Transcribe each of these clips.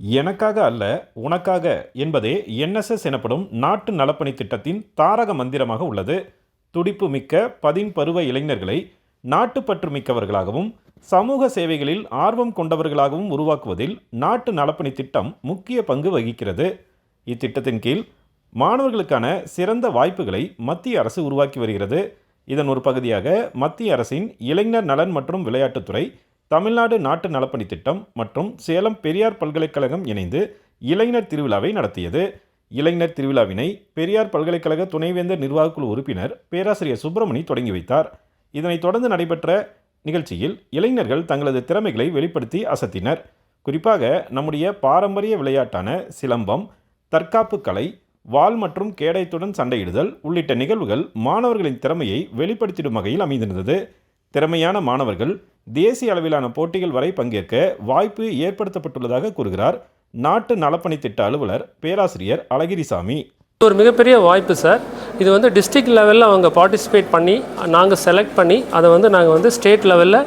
எனக்காக அல்ல உனக்காக என்பதே என்எஸ்எஸ் எனப்படும் நாட்டு நலப்பணி திட்டத்தின் தாரக மந்திரமாக உள்ளது. துடிப்பு மிக்க பதின் பருவ இளைஞர்களை நாட்டுப்பற்று மிக்கவர்களாகவும் சமூக சேவைகளில் ஆர்வம் கொண்டவர்களாகவும் உருவாக்குவதில் நாட்டு நலப்பணி திட்டம் முக்கிய பங்கு வகிக்கிறது. இத்திட்டத்தின் கீழ் மாணவர்களுக்கான சிறந்த வாய்ப்புகளை மத்திய அரசு உருவாக்கி வருகிறது. இதன் ஒரு பகுதியாக மத்திய அரசின் இளைஞர் நலன் மற்றும் விளையாட்டுத்துறை தமிழ்நாடு நாட்டு நலப்பணி திட்டம் மற்றும் சேலம் பெரியார் பல்கலைக்கழகம் இணைந்து இளைஞர் திருவிழாவை நடத்தியது. இளைஞர் திருவிழாவினை பெரியார் பல்கலைக்கழக துணைவேந்தர் நிர்வாகக்குழு உறுப்பினர் பேராசிரியர் சுப்பிரமணி தொடங்கி வைத்தார். இதனைத் தொடர்ந்து நடைபெற்ற நிகழ்ச்சியில் இளைஞர்கள் தங்களது திறமைகளை வெளிப்படுத்தி அசத்தினர். குறிப்பாக நம்முடைய பாரம்பரிய விளையாட்டான சிலம்பம் தற்காப்பு கலை வாள் மற்றும் கேடயத்துடன் சண்டையிடுதல் உள்ளிட்ட நிகழ்வுகள் மாணவர்களின் திறமையை வெளிப்படுத்திடும் வகையில் அமைந்திருந்தது. திறமையான மாணவர்கள் தேசிய அளவிலான போட்டிகள் வரை பங்கேற்க வாய்ப்பு ஏற்படுத்தப்பட்டுள்ளதாக கூறுகிறார். நாட்டு நலப்பணி திட்ட அலுவலர் பேராசிரியர் அழகிரிசாமி. ஒரு மிகப்பெரிய வாய்ப்பு சார் இது வந்து டிஸ்ட்ரிக்ட் லெவலில் அவங்க பார்ட்டிசிபேட் பண்ணி நாங்கள் செலக்ட் பண்ணி அதை வந்து நாங்கள் வந்து ஸ்டேட் லெவலில்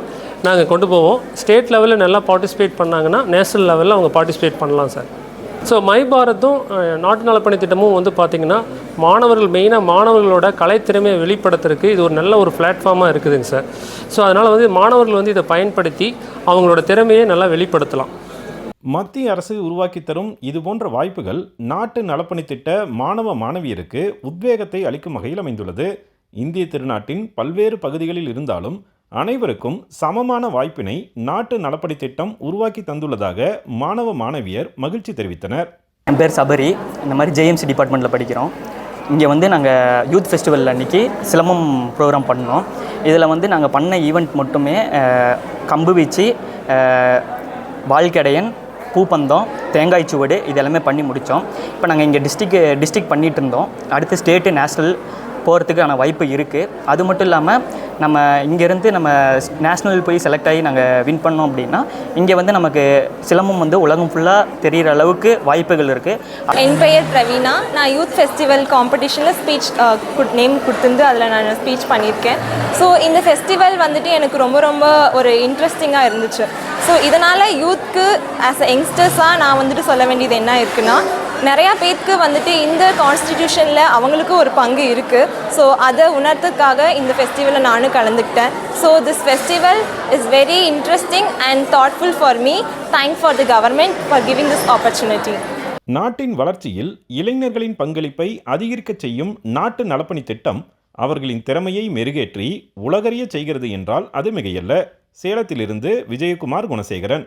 நாங்கள் கொண்டு போவோம். ஸ்டேட் லெவலில் நல்லா பார்ட்டிசிபேட் பண்ணாங்கன்னா நேஷனல் லெவலில் அவங்க பார்ட்டிசிபேட் பண்ணலாம் சார் ஸோ மை பாரத்தும் நாட்டு நலப்பணி திட்டமும் வந்து பார்த்திங்கன்னா மாணவர்கள் மெயினாக மாணவர்களோட கலைத்திறமையை வெளிப்படுத்துறதுக்கு இது ஒரு நல்ல ஒரு பிளாட்ஃபார்மாக இருக்குதுங்க சார். ஸோ அதனால் வந்து மாணவர்கள் வந்து இதை பயன்படுத்தி அவங்களோட திறமையை நல்லா வெளிப்படுத்தலாம். மத்திய அரசு உருவாக்கி தரும் இதுபோன்ற வாய்ப்புகள் நாட்டு நலப்பணி திட்ட மாணவ மாணவியருக்கு உத்வேகத்தை அளிக்கும் வகையில் அமைந்துள்ளது. இந்திய திருநாட்டின் பல்வேறு பகுதிகளில் இருந்தாலும் அனைவருக்கும் சமமான வாய்ப்பினை நாட்டு நலப்படை திட்டம் உருவாக்கி தந்துள்ளதாக மாணவ மாணவியர் மகிழ்ச்சி தெரிவித்தனர். என் பேர் சபரி. இந்த மாதிரி ஜேஎம்சி டிபார்ட்மெண்ட்டில் படிக்கிறோம். இங்கே வந்து நாங்கள் யூத் ஃபெஸ்டிவல் அன்றைக்கி சிலம்பம் ப்ரோக்ராம் பண்ணோம். இதில் வந்து நாங்கள் பண்ண ஈவெண்ட் மட்டுமே கம்பு வீச்சு வாழ்க்கடையன் பூப்பந்தம் தேங்காய் சுவடு இது எல்லாமே பண்ணி முடித்தோம் இப்போ நாங்கள் இங்கே டிஸ்ட்ரிக்கு டிஸ்ட்ரிக் பண்ணிகிட்டு இருந்தோம். அடுத்து ஸ்டேட்டு நேஷ்னல் போகிறதுக்கான வாய்ப்பு இருக்குது அது மட்டும் இல்லாமல் நம்ம இங்கேருந்து நம்ம நேஷ்னல் போய் செலக்ட் ஆகி நாங்கள் வின் பண்ணோம் அப்படின்னா இங்கே வந்து நமக்கு சிலம்பம் வந்து உலகம் ஃபுல்லாக தெரிகிற அளவுக்கு வாய்ப்புகள் இருக்குது என் பெயர் பிரவீனா. நான் யூத் ஃபெஸ்டிவல் காம்படிஷனில் ஸ்பீச் நேம் கொடுத்துருந்து அதில் நான் ஸ்பீச் பண்ணியிருக்கேன். ஸோ இந்த ஃபெஸ்டிவல் வந்துட்டு எனக்கு ரொம்ப ரொம்ப ஒரு இன்ட்ரெஸ்டிங்காக இருந்துச்சு. ஸோ இதனால் யூத்க்கு ஆஸ் அ யங்ஸ்டர்ஸாக நான் வந்துட்டு சொல்ல வேண்டியது என்ன இருக்குன்னா நிறையா பேருக்கு வந்துட்டு இந்த கான்ஸ்டிடியூஷனில் அவங்களுக்கும் ஒரு பங்கு இருக்குது ஸோ அதை உணர்த்துக்காக இந்த ஃபெஸ்டிவலில் நானும் கலந்துக்கிட்டேன். So this festival is very interesting and thoughtful for me thank for the government for giving this opportunity நாட்டின் வளர்ச்சியில் இளைஞர்களின் பங்களிப்பை அதிகரிக்கச் செய்யும் நாட்டு நலப்பணி திட்டம் அவர்களின் திறமையை மெருகேற்றி உலகறிய செய்கிறது என்றால் அது மிகையல்ல. சேலத்திலிருந்து விஜயகுமார் குணசேகரன்.